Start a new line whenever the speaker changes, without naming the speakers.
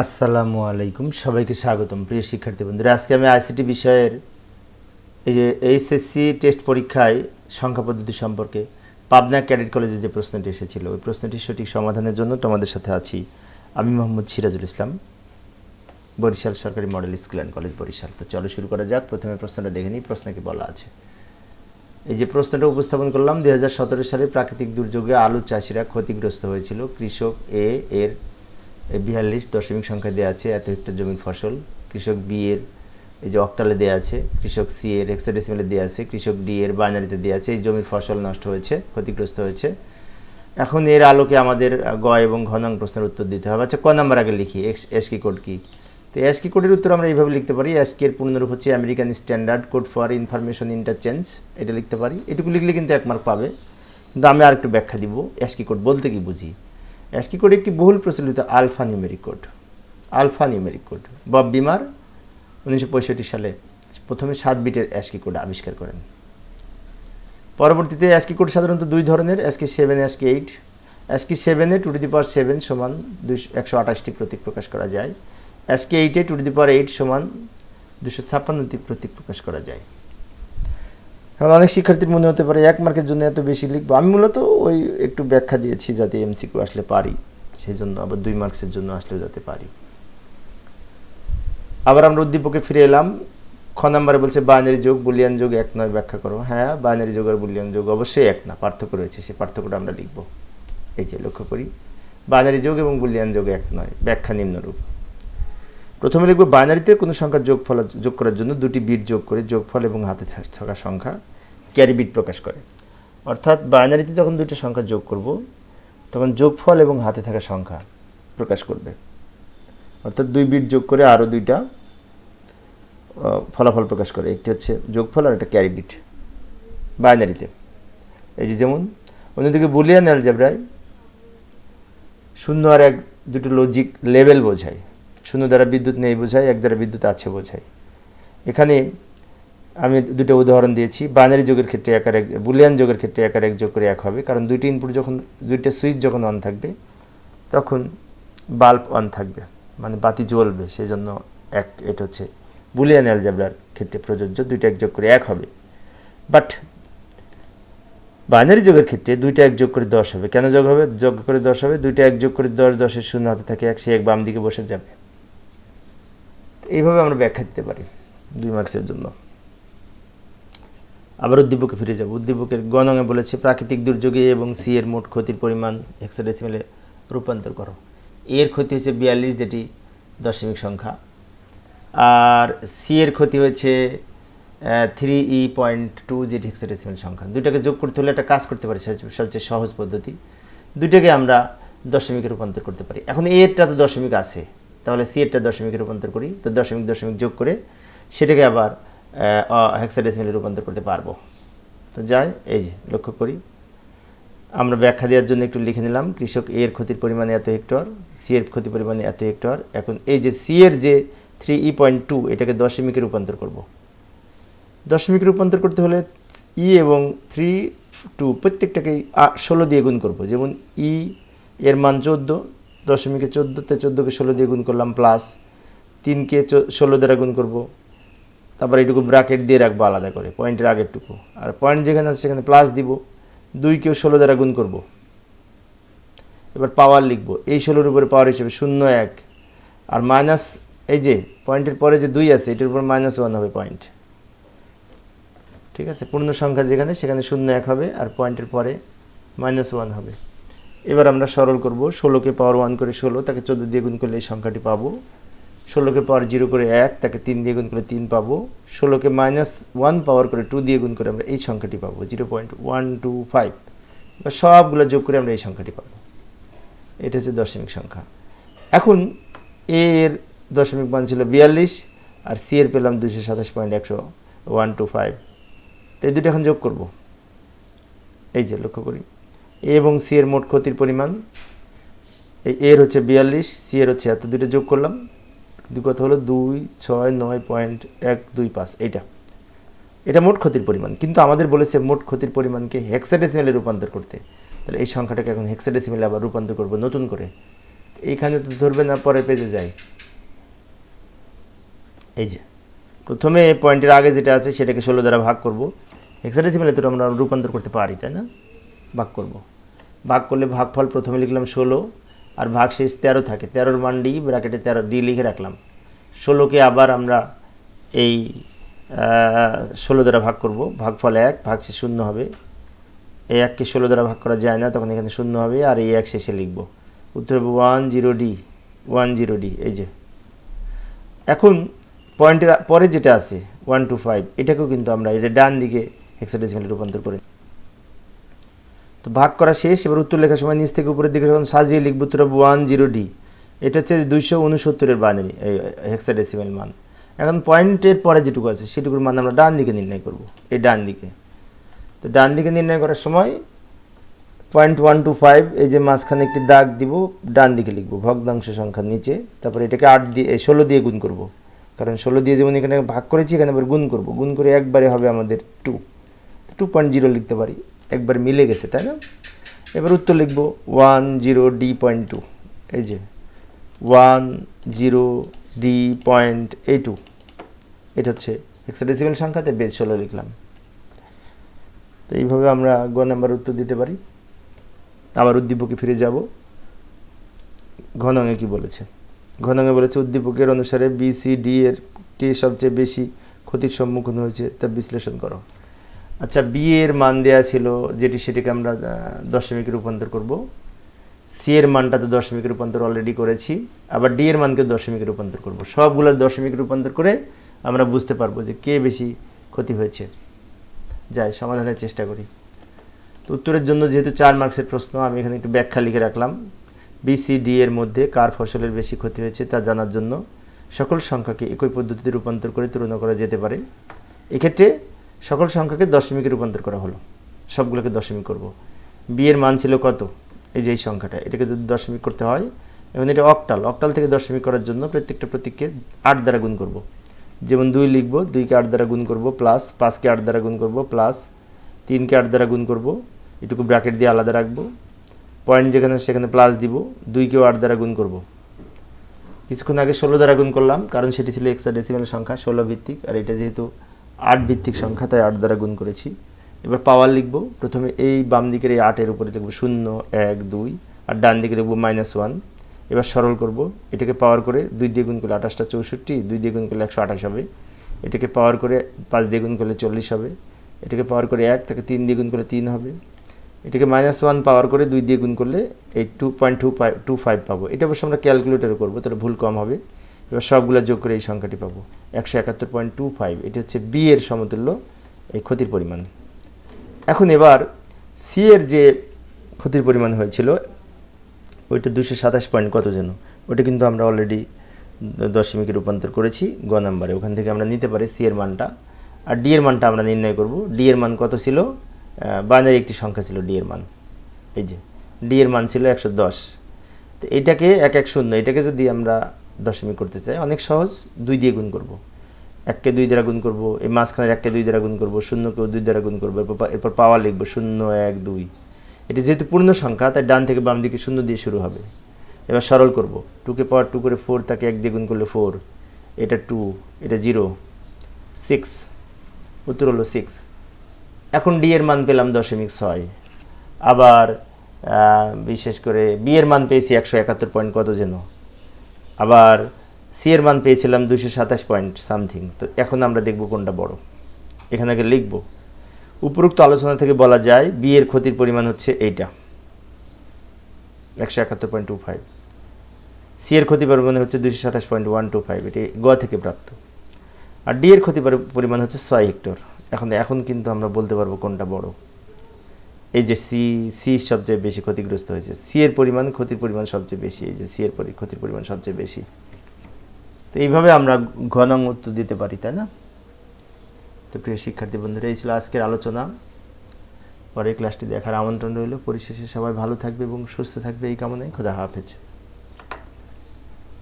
আসসালামু আলাইকুম। সবাইকে স্বাগতম। প্রিয় শিক্ষার্থী বন্ধুরা, আজকে আমি আইসিটি বিষয়ের এই যে এইচএসসি টেস্ট পরীক্ষায় সংখ্যা পদ্ধতি সম্পর্কে পাবনা ক্যাডেট কলেজে যে প্রশ্নটি এসেছিল, ওই প্রশ্নটির সঠিক সমাধানের জন্য তোমাদের সাথে আছি আমি মোহাম্মদ সিরাজুল ইসলাম, বরিশাল সরকারি model school and college Barishal. তো চলো শুরু করা যাক। প্রথমে প্রশ্নটা দেখে নিই প্রশ্নে কি বলা আছে। এই যে প্রশ্নটা উপস্থাপন করলাম দু হাজার সতেরো সালে প্রাকৃতিক দুর্যোগে আলু চাষিরা ক্ষতিগ্রস্ত হয়েছিল। কৃষক এ এর বিয়াল্লিশ দশমিক সংখ্যা দেওয়া আছে, এত হেক্টর জমির ফসল। কৃষক বি এর এই যে অক্টালে দেওয়া আছে, কৃষক সি এর এক্সাডেসিমেলে দেওয়া আছে, কৃষক ডি এর বাইনারিতে দেওয়া আছে, এই জমির ফসল নষ্ট হয়েছে, ক্ষতিগ্রস্ত হয়েছে। এখন এর আলোকে আমাদের গ এবং ঘনং প্রশ্নের উত্তর দিতে হবে। আচ্ছা ক নাম্বার আগে লিখি এক্স এসকি কোড কি? তো এসকি কোডের উত্তর আমরা এইভাবে লিখতে পারি এসকি এর পূর্ণরূপ হচ্ছে American standard code for information interchange এটা লিখতে পারি। এটুকু লিখলে কিন্তু এক মার্ক পাবে। কিন্তু আমি আরেকটু ব্যাখ্যা দিব এসকি কোড বলতে কি বুঝি? অ্যাসকি কোড একটি বহুল প্রচলিত alphanumeric code alphanumeric code Bob Bemer উনিশশো পঁয়ষট্টি সালে প্রথমে সাত বিটের অ্যাসকি কোড আবিষ্কার করেন। পরবর্তীতে অ্যাসকি কোড সাধারণত দুই ধরনের ASCII seven ASCII eight ASCII সেভেনে two to the power seven সমান দুশো একশো আঠাশটি প্রতীক প্রকাশ করা যায়। অ্যাসকি এইটে two to the power eight সমান দুশো ছাপ্পান্নটি প্রতীক প্রকাশ করা যায়। কারণ অনেক শিক্ষার্থীর মনে হতে পারে এক মার্কের জন্য এত বেশি লিখব। আমি মূলত ওই একটু ব্যাখ্যা দিয়েছি যাতে এমসিকিউ আসলে পারি। সেই জন্য আবার দুই মার্কসের জন্য আসলেও যাতে পারি। আবার আমরা উদ্দীপকে ফিরে এলাম। খ নাম্বারে বলছে বাইনারি যোগ, বুলিয়ান যোগ এক নয়, ব্যাখ্যা করো। হ্যাঁ বাইনারি যোগ আর বুলিয়ান যোগ অবশ্যই এক না, পার্থক্য রয়েছে, সেই পার্থক্যটা আমরা লিখব। এই যে লক্ষ্য করি। বাইনারি যোগ এবং বুলিয়ান যোগ এক নয়, ব্যাখ্যা নিম্নরূপ। প্রথমে লিখব বাইনারিতে কোনো সংখ্যা যোগ যোগফল, যোগ করার জন্য দুটি বিট যোগ করে যোগফল এবং হাতে থাকা সংখ্যা ক্যারি বিট প্রকাশ করে। অর্থাৎ বাইনারিতে যখন দুটি সংখ্যা যোগ করব, তখন যোগফল এবং হাতে থাকা সংখ্যা প্রকাশ করবে। অর্থাৎ দুই বিট যোগ করে আরও দুইটা ফলাফল প্রকাশ করে। একটি হচ্ছে যোগফল আর একটা ক্যারি বিট বাইনারিতে। এই যে যেমন অন্যদিকে বুলিয়ান অ্যালজেব্রায় শূন্য আর এক দুটো লজিক লেভেল বোঝায়। শূন্য দ্বারা বিদ্যুৎ নেই বোঝায়, এক দ্বারা বিদ্যুৎ আছে বোঝায়। এখানে আমি দুটো উদাহরণ দিয়েছি। বাইনারি যোগের ক্ষেত্রে একার এক, বুলিয়ান যোগের ক্ষেত্রে একার এক যোগ করে এক হবে, কারণ দুইটি ইনপুট যখন, দুইটা সুইচ যখন অন থাকবে, তখন বাল্ব অন থাকবে মানে বাতি জ্বলবে সেই জন্য এক, এটা হচ্ছে বুলিয়ান অ্যালজাবরার ক্ষেত্রে প্রযোজ্য, দুইটা এক যোগ করে এক হবে। বাট বাইনারি যোগের ক্ষেত্রে দুইটা এক যোগ করে দশ হবে। কেন যোগ হবে? যোগ করে দশ হবে, দুইটা এক যোগ করে দশ, দশের শূন্য হাতে থাকে, এক সে এক বাম দিকে বসে যাবে। এইভাবে আমরা ব্যাখ্যা দিতে পারি দুই মার্কসের জন্য। আবার উদ্দীপকে ফিরে যাব। উদ্দীপকের গণঙে বলেছে, প্রাকৃতিক দুর্যোগে এবং সি এর মোট ক্ষতির পরিমাণ হেক্সাডেসিমেলে রূপান্তর করো। এর ক্ষতি হচ্ছে বিয়াল্লিশ, যেটি দশমিক সংখ্যা। আর সি এর ক্ষতি হয়েছে থ্রি ই পয়েন্ট টু যেটি হেক্সাডেসিমেল সংখ্যা। দুইটাকে যোগ করতে হলে একটা কাজ করতে পারি সবচেয়ে সহজ পদ্ধতি। দুইটাকে আমরা দশমিকে রূপান্তর করতে পারি। এখন এরটা তো দশমিক আছে। তাহলে সি এরটা দশমিকে রূপান্তর করি, তো দশমিক দশমিক যোগ করে সেটাকে আবার হেক্সাডেসিমেলে রূপান্তর করতে পারব। তো যাই, এই যে, লক্ষ্য করি। আমরা ব্যাখ্যা দেওয়ার জন্য একটু লিখে নিলাম, কৃষক এর ক্ষতির পরিমাণ এত হেক্টর সি এর ক্ষতির পরিমাণ এত হেক্টর। এখন এই যে সি এর যে থ্রি ই পয়েন্ট টু এটাকে দশমিকে রূপান্তর করব। দশমিকে রূপান্তর করতে হলে ই এবং থ্রি টু প্রত্যেকটাকেই ষোলো দিয়ে গুণ করব। যেমন ই এর মান চোদ্দ দশমিকে চোদ্দোতে চোদ্দোকে ষোলো দিয়ে গুণ করলাম প্লাস তিনকে ষোলো দ্বারা গুণ করব। তারপর এইটুকু ব্রাকেট দিয়ে রাখব আলাদা করে পয়েন্টের আগেরটুকু। আর পয়েন্ট যেখানে আছে সেখানে প্লাস দিব, দুইকেও ষোলো দ্বারা গুণ করব। এবার পাওয়ার লিখব, এই ষোলোর উপরে পাওয়ার হিসেবে শূন্য এক। আর মাইনাস এই যে পয়েন্টের পরে যে দুই আছে, এটার উপর মাইনাস ওয়ান হবে পয়েন্ট ঠিক আছে? পূর্ণ সংখ্যা যেখানে, সেখানে শূন্য এক হবে, আর পয়েন্টের পরে মাইনাস ওয়ান হবে। এবার আমরা সরল করব। ষোলোকে পাওয়ার ওয়ান করে ষোলো, তাকে চোদ্দ দিয়ে গুণ করলে এই সংখ্যাটি পাবো। ষোলোকে পাওয়ার জিরো করে এক, তাকে তিন দিয়ে গুণ করে তিন পাবো। ষোলোকে মাইনাস ওয়ান পাওয়ার করে টু দিয়ে গুণ করে আমরা এই সংখ্যাটি পাবো, zero point one two five. বা সবগুলো যোগ করে আমরা এই সংখ্যাটি পাবো। এটা হচ্ছে দশমিক সংখ্যা। এখন এ এর দশমিক মান ছিল বিয়াল্লিশ, আর সি এর পেলাম দুশো সাতাশ পয়েন্ট একশো ওয়ান টু ফাইভ। তো এই দুটো এখন যোগ করব। এই যে লক্ষ্য করি। এ এবং সি এর মোট ক্ষতির পরিমাণ, এই এর হচ্ছে বিয়াল্লিশ সি এর হচ্ছে এত দুটো যোগ করলাম। দুই কথা হলো? দুই, ছয়, নয় পয়েন্ট এক দুই পাঁচ, এইটা। এটা মোট ক্ষতির পরিমাণ। কিন্তু আমাদের বলেছে মোট ক্ষতির পরিমাণকে হেক্সাডেসিমেলে রূপান্তর করতে। তাহলে এই সংখ্যাটাকে এখন হেক্সাডেসিমেলে আবার রূপান্তর করব নতুন করে। এইখানে তো ধরবে না, পরে পেজে যায় এই যে, প্রথমে পয়েন্টের আগে যেটা আছে, সেটাকে ষোলো দ্বারা ভাগ করব। হেক্সাডেসিমেলে তো আমরা রূপান্তর করতে পারি, তাই না? ভাগ করব। ভাগ করলে ভাগফল প্রথমে লিখলাম ষোলো, আর ভাগ শেষ তেরো থাকে। তেরোর মান ডি, ব্র্যাকেটে তেরো, ডি লিখে রাখলাম। ষোলোকে আবার আমরা এই ষোলো দ্বারা ভাগ করব। ভাগফল এক ভাগ শেষ শূন্য হবে। এই এককে ষোলো দ্বারা ভাগ করা যায় না, তখন এখানে শূন্য হবে, আর এই এক শেষে লিখব। উত্তর হবে one zero D, one zero D, এই যে। এখন পয়েন্টের পরে যেটা আছে, ওয়ান টু ফাইভ, এটাকেও কিন্তু আমরা এটা ডান দিকে হেক্সাডেসিমেলে রূপান্তর করে তো ভাগ করা শেষ, এবার উত্তর লেখার সময় নিচ থেকে উপরের দিকে যখন সাজিয়ে লিখব, উত্তর ওয়ান জিরো ডি এটা হচ্ছে দুইশো উনসত্তরের বানানি এই হেক্সাডেসিমেল মান। এখন পয়েন্টের পরে যেটুকু আছে, সেটুকুর মান আমরা ডান দিকে নির্ণয় করব, এই ডান দিকে। তো ডান দিকে নির্ণয় করার সময় পয়েন্ট ওয়ান টু ফাইভ এই যে মাঝখানে একটি দাগ দিব, ডান দিকে লিখব, ভগ্নাংশ সংখ্যার নিচে, তারপরে এটাকে আট দিয়ে ষোলো দিয়ে গুণ করব। কারণ ষোলো দিয়ে যেমন এখানে ভাগ করেছি, এখানে আবার গুণ করব, গুণ করে একবারে হবে আমাদের টু টু পয়েন্ট জিরো লিখতে পারি। একবার মিলে গেছে, তাই না? এবার উত্তর লিখব one zero D point two এই যে one zero D point A two এটা হচ্ছে হেক্সাডেসিমেল সংখ্যাতে বেজ ষোলো লিখলাম। তো এইভাবে আমরা গ নাম্বার উত্তর দিতে পারি। আবার উদ্দীপকে ফিরে যাব। ঘনঙে কি বলেছে? ঘনঙে বলেছে, উদ্দীপকের অনুসারে বি সি ডি এর টি সবচেয়ে বেশি ক্ষতির সম্মুখীন হয়েছে তা বিশ্লেষণ করো। আচ্ছা বি এর মান দেওয়া ছিল যেটি সেটিকে আমরা দশমিকে রূপান্তর করব। সি এর মানটা তো দশমিকে রূপান্তর অলরেডি করেছি, আবার ডি এর মানকে দশমিকে রূপান্তর করব। সবগুলোর দশমিকে রূপান্তর করে আমরা বুঝতে পারব যে কে বেশি ক্ষতি হয়েছে। যাই, সমাধানের চেষ্টা করি। তো উত্তরের জন্য যেহেতু চার মার্কসের প্রশ্ন, আমি এখানে একটু ব্যাখ্যা লিখে রাখলাম। বিসিডি এর মধ্যে কার ফসলের বেশি ক্ষতি হয়েছে তা জানার জন্য সকল সংখ্যাকে একই পদ্ধতিতে রূপান্তর করে তুলনা করা যেতে পারে। এক্ষেত্রে সকল সংখ্যাকে দশমিকে রূপান্তর করা হলো। সবগুলোকে দশমিক করব। বিয়ের মান ছিল কত? এই যে এই সংখ্যাটা, এটাকে যদি দশমিক করতে হয় এবং এটা অক্টাল অক্টাল থেকে দশমিক করার জন্য প্রত্যেকটা প্রতীককে আট দ্বারা গুণ করব। যেমন দুই লিখব, দুইকে আট দ্বারা গুণ করব প্লাস পাঁচকে আট দ্বারা গুণ করব প্লাস তিনকে আট দ্বারা গুণ করব, এটুকু ব্র্যাকেট দিয়ে আলাদা রাখব। পয়েন্ট যেখানে সেখানে প্লাস দিব, দুইকেও আট দ্বারা গুণ করব। কিছুক্ষণ আগে ষোলো দ্বারা গুণ করলাম, কারণ সেটি ছিল এক্সট্রা ডেসিমেল সংখ্যা, ষোলো ভিত্তিক, আর এটা যেহেতু আট ভিত্তিক সংখ্যা তাই আট দ্বারা গুণ করেছি। এবার পাওয়ার লিখব। প্রথমে এই বাম দিকের এই আটের উপরে লিখব শূন্য, এক, দুই, আর ডান দিকে লিখব মাইনাস ওয়ান এবার সরল করব। এটাকে পাওয়ার করে দুই দিয়ে গুণ করলে আঠাশটা চৌষট্টি, দুই দিয়ে গুণ করলে একশো আঠাশ হবে। এটাকে পাওয়ার করে পাঁচ দিয়ে গুণ করলে চল্লিশ হবে। এটাকে পাওয়ার করে এক থেকে তিন দিয়ে গুণ করলে তিন হবে। এটাকে মাইনাস ওয়ান পাওয়ার করে দুই দিয়ে গুণ করলে এই two point two five two five পাবো। এটা অবশ্য আমরা ক্যালকুলেটারে করব, তাহলে ভুল কম হবে। এবার সবগুলো যোগ করে এই সংখ্যাটি পাবো। একশো একাত্তর পয়েন্ট টু ফাইভ, এটা হচ্ছে বি এর সমতুল্য এই ক্ষতির পরিমাণ। এখন এবার সি এর যে ক্ষতির পরিমাণ হয়েছিল, ওইটা দুশো সাতাশ পয়েন্ট কত যেন, ওটা কিন্তু আমরা অলরেডি দশমিকে রূপান্তর করেছি গ নাম্বারে। ওখান থেকে আমরা নিতে পারি সি এর মানটা। আর ডি এর মানটা আমরা নির্ণয় করব। ডি এর মান কত ছিল? বাইনারি একটি সংখ্যা ছিল ডি এর মান। এই যে ডি এর মান ছিল একশো দশ। তো এটাকে এক এক শূন্য, এটাকে যদি আমরা দশমিক করতে চাই, অনেক সহজ, দুই দিয়ে গুণ করব। এককে দুই দ্বারা গুণ করব, এই মাঝখানের এককে দুই দ্বারা গুণ করব, শূন্যকেও দুই দ্বারা গুণ করব, এরপর এরপর পাওয়ার লিখব শূন্য, এক, দুই। এটা যেহেতু পূর্ণ সংখ্যা, তাই ডান থেকে বাম দিকে শূন্য দিয়ে শুরু হবে। এবার সরল করব। টুকে পাওয়ার টু করে ফোর, তাকে এক দিয়ে গুণ করলে ফোর। এটা টু, এটা জিরো। সিক্স, উত্তর হলো সিক্স। এখন ডি এর মান পেলাম দশমিক ছয়। আবার বিশেষ করে বি এর মান পেয়েছি একশো একাত্তর পয়েন্ট কত যেন। আবার সি এর মান পেয়েছিলাম দুশো সাতাশ পয়েন্ট সামথিং তো এখন আমরা দেখব কোনটা বড়। এখানে আগে লিখব। উপরোক্ত আলোচনা থেকে বলা যায় বি এর ক্ষতির পরিমাণ হচ্ছে এইটা। একশো একাত্তর পয়েন্ট টু ফাইভ সি এর ক্ষতি পরিমাণ হচ্ছে দুশো সাতাশ পয়েন্ট ওয়ান টু ফাইভ এটি গ থেকে প্রাপ্ত। আর ডি এর ক্ষতি পরিমাণ হচ্ছে ছয় হেক্টর। এখন এখন কিন্তু আমরা বলতে পারব কোনটা বড়। এই যে সি সি সবচেয়ে বেশি ক্ষতিগ্রস্ত হয়েছে। সি এর পরিমাণ, ক্ষতির পরিমাণ সবচেয়ে বেশি, এই যে সি এর ক্ষতির পরিমাণ সবচেয়ে বেশি। তো এইভাবে আমরা ঘনং উত্তর দিতে পারি, তাই না? তো প্রিয় শিক্ষার্থী বন্ধুরা, এই ছিল আজকের আলোচনা। পরের ক্লাসটি দেখার আমন্ত্রণ রইল। পরিশেষে সবাই ভালো থাকবে এবং সুস্থ থাকবে এই কামনায়। খোদা হাফেজ।